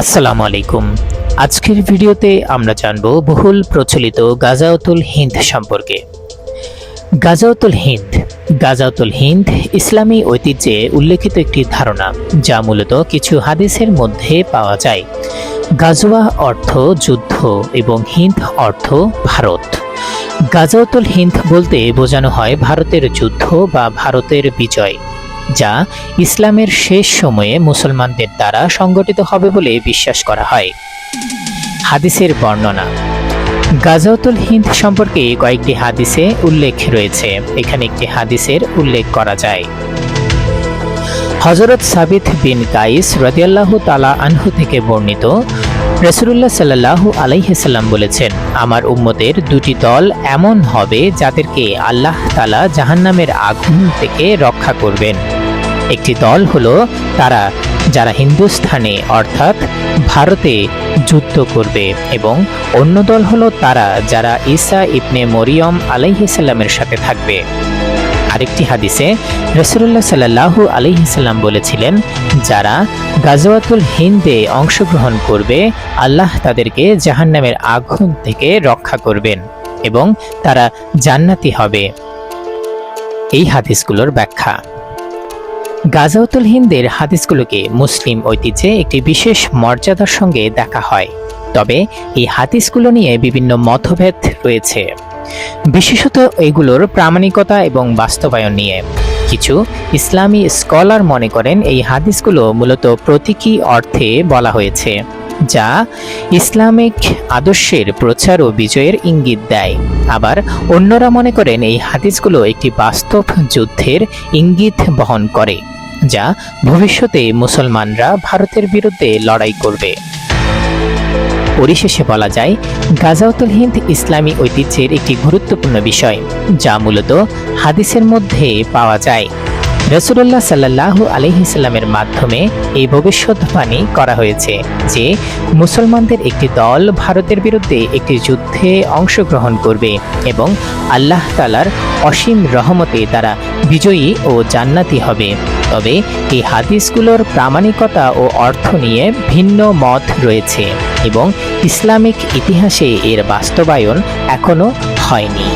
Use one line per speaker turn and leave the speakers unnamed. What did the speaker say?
আসসালামু আলাইকুম। আজকের ভিডিওতে আমরা জানব বহুল প্রচলিত গাজাউতুল হিন্দ সম্পর্কে। গাজাউতুল হিন্দ গাজাউতুল হিন্দ ইসলামী ঐতিহ্যে উল্লেখিত একটি ধারণা, যা মূলত কিছু হাদিসের মধ্যে পাওয়া যায়। গাজওয়া অর্থ যুদ্ধ এবং হিন্দ অর্থ ভারত। গাজাউতুল হিন্দ বলতে বোঝানো হয় ভারতের যুদ্ধ বা ভারতের বিজয়। যা ইসলামের শেষ সময়ে মুসলমানদের দ্বারা সংগঠিত হবে বলে বিশ্বাস করা হয়। হাদিসের বর্ণনা গাজাউতুল হিন্দ সম্পর্কে কয়েকটি হাদিসে উল্লেখ রয়েছে। এখানে একটি হাদিসের উল্লেখ করা যায়। হজরত সাবিত বিন কাইস রদিয়াল্লাহু তালা আনহু থেকে বর্ণিত রসুল্লাহ সাল্লাহু আলাইহাল্লাম বলেছেন, আমার উম্মতের দুটি দল এমন হবে যাদেরকে আল্লাহ তালা জাহান্নামের আগুন থেকে রক্ষা করবেন। একটি দল হলো তারা, যারা হিন্দুস্থানে, অর্থাৎ ভারতে যুদ্ধ করবে এবং অন্য দল হলো তারা, যারা ঈসা ইবনে মরিয়ম আলাইহিসাল্লামের সাথে থাকবে। আরেকটি হাদিসে রসুল্লাহ সাল্লাহু আলহিসাল্লাম বলেছিলেন, যারা গাজওয়াতুল হিন্দে অংশগ্রহণ করবে, আল্লাহ তাদেরকে জাহান্নামের আগুন থেকে রক্ষা করবেন এবং তারা জান্নাতি হবে। এই হাদিসগুলোর ব্যাখ্যা। গাজাউতুল হিন্দের হাদিসগুলোকে মুসলিম ঐতিহ্যে একটি বিশেষ মর্যাদার সঙ্গে দেখা হয়। তবে এই হাদিসগুলো নিয়ে বিভিন্ন মতভেদ রয়েছে। বিশেষত এগুলোর প্রামাণিকতা এবং বাস্তবায়ন নিয়ে। কিছু ইসলামী স্কলার মনে করেন এই হাদিসগুলো মূলত প্রতীকী অর্থে বলা হয়েছে, যা ইসলামিক আদর্শের প্রচার ও বিজয়ের ইঙ্গিত দেয়। আবার অন্যরা মনে করেন এই হাদিসগুলো একটি বাস্তব যুদ্ধের ইঙ্গিত বহন করে। যা ভবিষ্যতে মুসলমানরা ভারতের বিরুদ্ধে লড়াই করবে। পরিশেষে বলা যায় গাজাউতুল হিন্দ ইসলামী ঐতিহ্যের একটি গুরুত্বপূর্ণ বিষয়, যা মূলত হাদিসের মধ্যে পাওয়া যায়। রসুল্লাহ সাল্লাহ আলহিসাল্লামের মাধ্যমে এই ভবিষ্যৎবাণী করা হয়েছে যে, মুসলমানদের একটি দল ভারতের বিরুদ্ধে একটি যুদ্ধে অংশগ্রহণ করবে এবং আল্লাহ তালার অসীম রহমতে তারা বিজয়ী ও জান্নাতি হবে। তবে এই হাদিসগুলোর প্রামাণিকতা ও অর্থ নিয়ে ভিন্ন মত রয়েছে এবং ইসলামিক ইতিহাসে এর বাস্তবায়ন এখনও হয়নি।